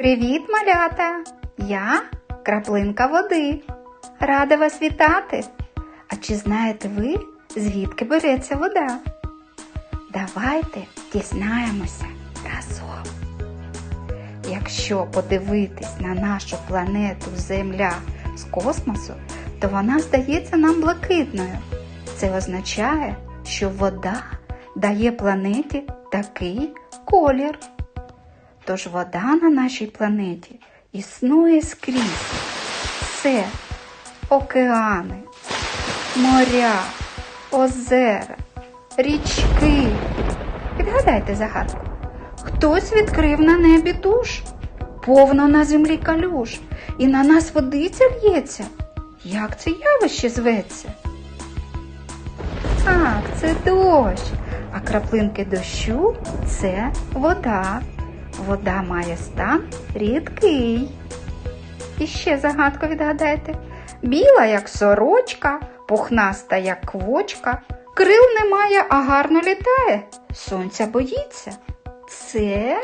Привіт, малята! Я краплинка води. Рада вас вітати. А чи знаєте ви, звідки береться вода? Давайте дізнаємося разом. Якщо подивитись на нашу планету Земля з космосу, то вона здається нам блакитною. Це означає, що вода дає планеті такий колір. Тож вода на нашій планеті існує скрізь. Це океани, моря, озера, річки. Відгадайте загадку. Хтось відкрив на небі душ, повно на землі калюш, і на нас водиця лється. Як це явище зветься? Так, це дощ, а краплинки дощу це вода. Вода має стан рідкий. І ще загадку відгадайте. Біла, як сорочка, пухнаста, як квочка, крил немає, а гарно літає. Сонця боїться. Це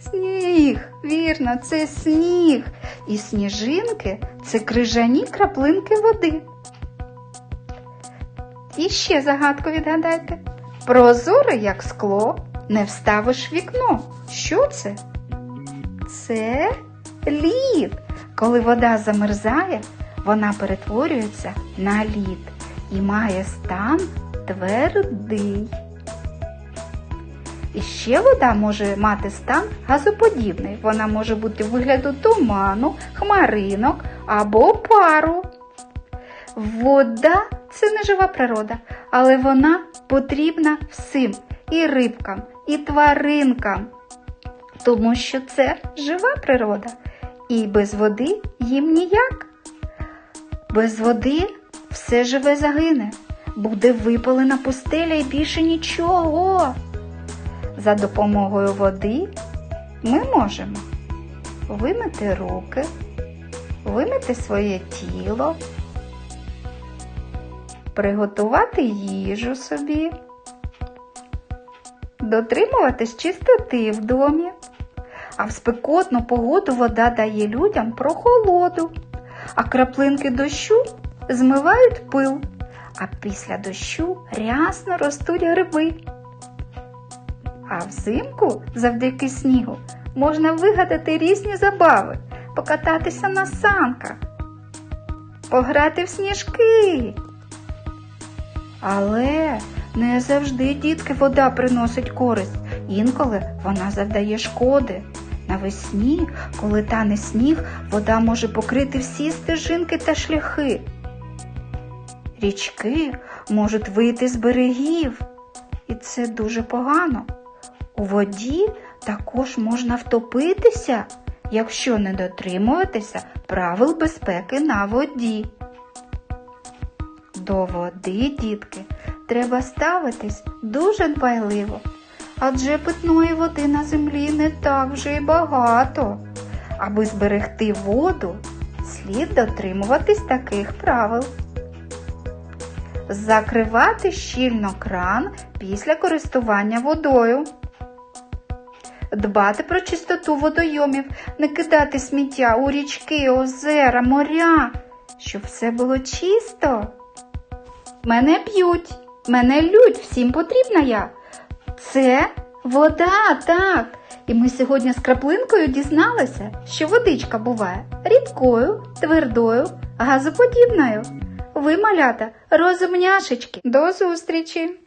сніг, вірно, це сніг. І сніжинки це крижані краплинки води. І ще загадку відгадайте. Прозоре, як скло, не вставиш вікно. Що це? Це лід. Коли вода замерзає, вона перетворюється на лід і має стан твердий. І ще вода може мати стан газоподібний. Вона може бути вигляду туману, хмаринок або пару. Вода це не жива природа, але вона потрібна всім і рибкам, і тваринкам, тому що це жива природа, і без води їм ніяк. Без води все живе загине, буде випалена пустеля і більше нічого. За допомогою води ми можемо вимити руки, вимити своє тіло, приготувати їжу собі, дотримуватись чистоти в домі. А в спекотну погоду вода дає людям прохолоду, а краплинки дощу змивають пил, а після дощу рясно ростуть гриби. А взимку, завдяки снігу, можна вигадати різні забави, покататися на санках, пограти в сніжки. Але не завжди дітки вода приносить користь, інколи вона завдає шкоди. Навесні, коли тане сніг, вода може покрити всі стежинки та шляхи. Річки можуть вийти з берегів, і це дуже погано. У воді також можна втопитися, якщо не дотримуватися правил безпеки на воді. До води, дітки, треба ставитись дуже дбайливо, адже питної води на землі не так вже й багато. Аби зберегти воду, слід дотримуватись таких правил. Закривати щільно кран після користування водою. Дбати про чистоту водойомів, не кидати сміття у річки, озера, моря, щоб все було чисто. Мене б'ють, мене лють, всім потрібна я. Це вода, так. І ми сьогодні з краплинкою дізналися, що водичка буває рідкою, твердою, газоподібною. Ви, малята, розумняшечки. До зустрічі!